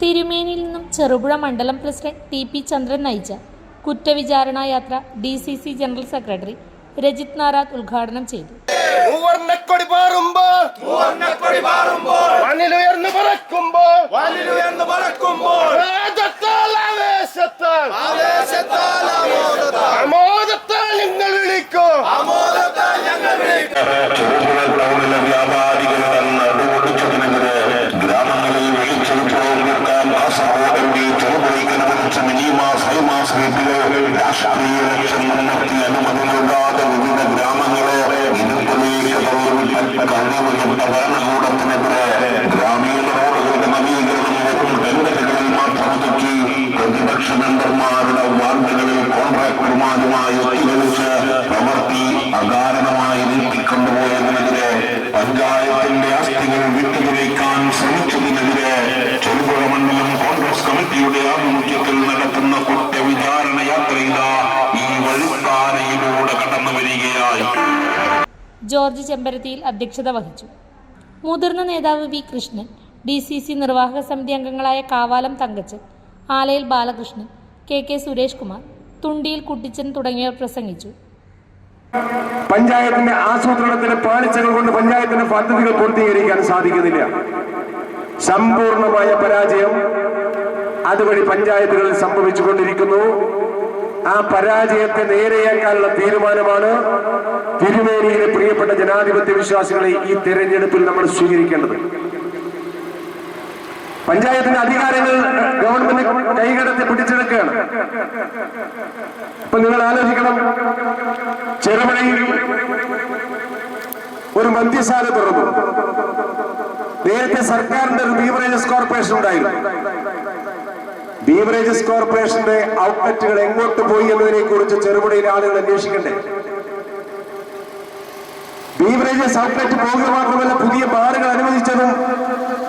തിരുമേനിയിൽ നിന്നും ചെറുപുഴ മണ്ഡലം president T P ചന്ദ്രൻ നയിച്ച കുറ്റവിചാരണ യാത്ര D C C general secretary Rajith Narath ഉദ്ഘാടനം ചെയ്തു. നീട്ടിക്കൊണ്ടുപോയതിനെതിരെ പഞ്ചായത്തിന്റെ ആസ്തികൾ വിട്ടുപിടിക്കാൻ ശ്രമിച്ചതിനെതിരെ ചെറുപുഴ മണ്ഡലം കോൺഗ്രസ് കമ്മിറ്റിയുടെ ആഭിമുഖ്യത്തിൽ നടത്തുന്ന കുറ്റവിചാരണ യാത്രയിലാ ഈ വഴിപ്പാരയിലൂടെ കടന്നു വരികയായി. ജോർജ് ചെമ്പരത്തിയിൽ അധ്യക്ഷത വഹിച്ചു. മുതിർന്ന നേതാവ് V Krishnan D C C നിർവാഹക സമിതി അംഗങ്ങളായ കാവാലം തങ്കച്ചൻ ആലയിൽ ബാലകൃഷ്ണൻ കെ കെ സുരേഷ് കുമാർ തുണ്ടിയിൽ കുട്ടിച്ചൻ തുടങ്ങിയവർ പ്രസംഗിച്ചു. പഞ്ചായത്തിന്റെ ആസൂത്രണത്തിന് പാളിച്ചകൾ കൊണ്ട് പഞ്ചായത്തിന്റെ പദ്ധതികൾ പൂർത്തീകരിക്കാൻ സാധിക്കുന്നില്ല. സമ്പൂർണമായ പരാജയം അതുവഴി പഞ്ചായത്തുകളിൽ സംഭവിച്ചുകൊണ്ടിരിക്കുന്നു. ആ പരാജയത്തെ നേരെയാക്കാനുള്ള തീരുമാനമാണ് തിരുവേലിയിലെ പ്രിയപ്പെട്ട ജനാധിപത്യ വിശ്വാസികളെ ഈ തെരഞ്ഞെടുപ്പിൽ നമ്മൾ സ്വീകരിക്കേണ്ടത്. പഞ്ചായത്തിന്റെ അധികാരങ്ങൾ ഗവൺമെന്റ് കൈകടത്തി പിടിച്ചെടുക്കുകയാണ് അപ്പൊ നിങ്ങൾ ആലോചിക്കണം ചെറുപുഴയിൽ ഒരു മദ്യശാല തുറന്നു. നേരത്തെ സർക്കാരിന്റെ ഒരു ബീവറേജസ് കോർപ്പറേഷൻ ഉണ്ടായിരുന്നു. ബീവറേജസ് കോർപ്പറേഷന്റെ ഔട്ട്ലെറ്റുകൾ എങ്ങോട്ട് പോയി എന്നതിനെ കുറിച്ച് ചെറുപുഴയിലെ ആളുകൾ അന്വേഷിക്കണ്ടേ? ബീവറേജസ് ഔട്ട്ലെറ്റ് പോകുക മാത്രമല്ല പുതിയ ബാറുകൾ അനുവദിച്ചതും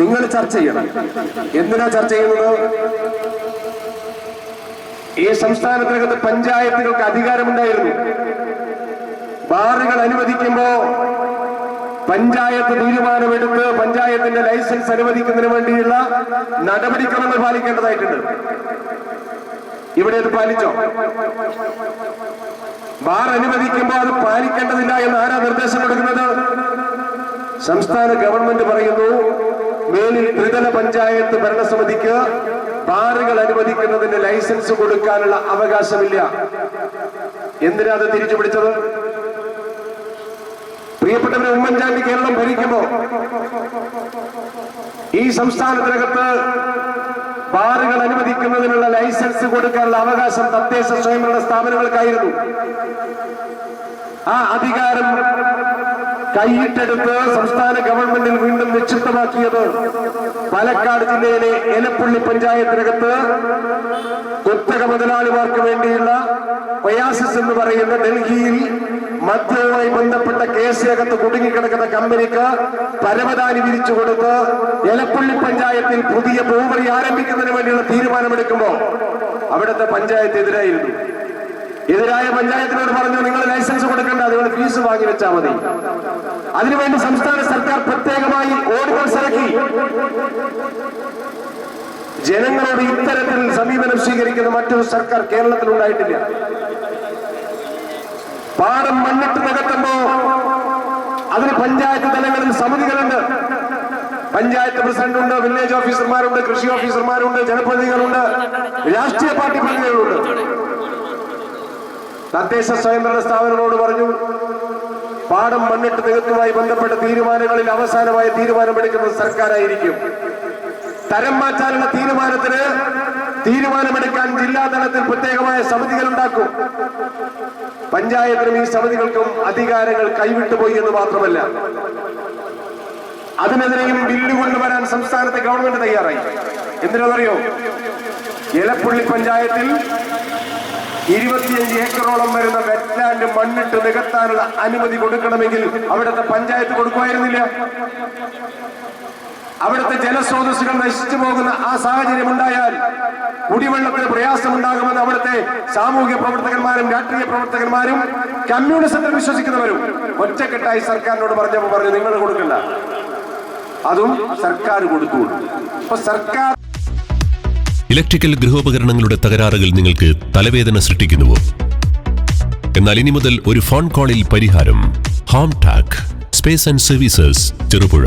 നിങ്ങൾ ചർച്ച ചെയ്യണം. എന്തിനാ ചർച്ച ചെയ്യുന്നത്? ഈ സംസ്ഥാനത്തിനകത്ത് പഞ്ചായത്തുകൾക്ക് അധികാരമുണ്ടായിരുന്നു. അനുവദിക്കുമ്പോ പഞ്ചായത്ത് തീരുമാനമെടുത്ത് പഞ്ചായത്തിന്റെ ലൈസൻസ് അനുവദിക്കുന്നതിന് വേണ്ടിയുള്ള നടപടിക്രമങ്ങൾ പാലിക്കേണ്ടതായിട്ടുണ്ട്. ഇവിടെ അത് പാലിച്ചോ? ബാർ അനുവദിക്കുമ്പോൾ അത് പാലിക്കേണ്ടതില്ല എന്ന് ആരാ നിർദ്ദേശം കൊടുക്കുന്നത്? സംസ്ഥാന ഗവൺമെന്റ് പറയുന്നു മേലിൽ ത്രിതല പഞ്ചായത്ത് ഭരണസമിതിക്ക് ബാറുകൾ അനുവദിക്കുന്നതിന്റെ ലൈസൻസ് കൊടുക്കാനുള്ള അവകാശമില്ല. എന്തിനാ അത് തിരിച്ചു പിടിച്ചത് പ്രിയപ്പെട്ടവരെ ഉമ്മൻചാണ്ടി കേരളം ഭരിക്കുമ്പോ ഈ സംസ്ഥാനത്തിനകത്ത് ബാറുകൾ അനുവദിക്കുന്നതിനുള്ള ലൈസൻസ് കൊടുക്കാനുള്ള അവകാശം തദ്ദേശ സ്വയംഭരണ സ്ഥാപനങ്ങൾക്കായിരുന്നു. ആ അധികാരം കൈയിട്ടെടുത്ത് സംസ്ഥാന ഗവൺമെന്റിൽ വീണ്ടും നിക്ഷിപ്തമാക്കിയത് പാലക്കാട് ജില്ലയിലെ എലപ്പുള്ളി പഞ്ചായത്തിനകത്ത് കുത്തക മുതലാളിമാർക്ക് വേണ്ടിയുള്ള ഒയാസിസ് എന്ന് പറയുന്ന ഡൽഹിയിൽ മദ്യവുമായി ബന്ധപ്പെട്ട കേസിനകത്ത് കുടുങ്ങിക്കിടക്കുന്ന കമ്പനിക്ക് പരവതാനി വിരിച്ചു കൊടുത്ത് എലപ്പള്ളി പഞ്ചായത്തിൽ പുതിയ ബോവറി ആരംഭിക്കുന്നതിന് വേണ്ടിയുള്ള തീരുമാനമെടുക്കുമ്പോൾ അവിടുത്തെ പഞ്ചായത്ത് എതിരായിരുന്നു. എതിരായ പഞ്ചായത്തിനോട് പറഞ്ഞു നിങ്ങൾ ലൈസൻസ് കൊടുക്കേണ്ട നിങ്ങൾ ഫീസ് വാങ്ങി വെച്ചാൽ മതി. അതിനുവേണ്ടി സംസ്ഥാന സർക്കാർ പ്രത്യേകമായി ഓർഡിനൻസ് ഇറക്കി ജനങ്ങളോട് ഇത്തരത്തിൽ സമീപനം സ്വീകരിക്കുന്ന മറ്റൊരു സർക്കാർ കേരളത്തിൽ ഉണ്ടായിട്ടില്ല പാടം മണ്ണിട്ട് നികത്തുമ്പോ അതിന് പഞ്ചായത്ത് തലങ്ങളിൽ സമിതികളുണ്ട്. പഞ്ചായത്ത് പ്രസിഡന്റുണ്ട് വില്ലേജ് ഓഫീസർമാരുണ്ട് കൃഷി ഓഫീസർമാരുണ്ട് ജനപ്രതിനിധികളുണ്ട് രാഷ്ട്രീയ പാർട്ടി പ്രതിനിധികളുണ്ട്. തദ്ദേശ സ്വയംഭരണ സ്ഥാപനങ്ങളോട് പറഞ്ഞു പാടം മണ്ണിട്ട് നികത്തുമായി ബന്ധപ്പെട്ട തീരുമാനങ്ങളിൽ അവസാനമായ തീരുമാനമെടുക്കുന്നത് സർക്കാരായിരിക്കും. തരം മാറ്റാനുള്ള തീരുമാനത്തിന് തീരുമാനമെടുക്കാൻ ജില്ലാതലത്തിൽ പ്രത്യേകമായ സമിതികൾ ഉണ്ടാക്കും പഞ്ചായത്തിനും ഈ സമിതികൾക്കും അധികാരങ്ങൾ കൈവിട്ടുപോയി എന്ന് മാത്രമല്ല അതിനെതിരെയും ബില്ല് കൊണ്ടുവരാൻ സംസ്ഥാനത്തെ ഗവൺമെന്റ് തയ്യാറായി. എന്തിനാണെന്നറിയോ? ഇലപ്പുള്ളി പഞ്ചായത്തിൽ ഇരുപത്തിയഞ്ച് ഏക്കറോളം വരുന്ന വെറ്റ്ലാൻഡ് മണ്ണിട്ട് നികത്താനുള്ള അനുമതി കൊടുക്കണമെങ്കിൽ അവിടുത്തെ പഞ്ചായത്ത് കൊടുക്കുമായിരുന്നില്ല. അവിടുത്തെ ജലസ്രോതസ്സുകൾ നശിച്ചു പോകുന്ന ആ സാഹചര്യം ഉണ്ടായാൽ കുടിവെള്ളത്തിന് പ്രയാസമുണ്ടാകുമെന്ന് അവിടുത്തെ സാമൂഹ്യ പ്രവർത്തകന്മാരും രാഷ്ട്രീയ പ്രവർത്തകന്മാരും കമ്മ്യൂണിസത്തിൽ വിശ്വസിക്കുന്നവരും ഒറ്റക്കെട്ടായി സർക്കാരിനോട് പറഞ്ഞപ്പോൾ പറഞ്ഞു നിങ്ങൾ കൊടുക്കണ്ട. അതും സർക്കാർ കൊടുത്തു അപ്പൊ സർക്കാർ ഇലക്ട്രിക്കൽ ഗൃഹോപകരണങ്ങളുടെ തകരാറുകൾ നിങ്ങൾക്ക് തലവേദന സൃഷ്ടിക്കുന്നുവോ? എന്നാൽ ഇനി മുതൽ ഒരു ഫോൺ കോളിൽ പരിഹാരം. Home tech space and services Cherupuzha.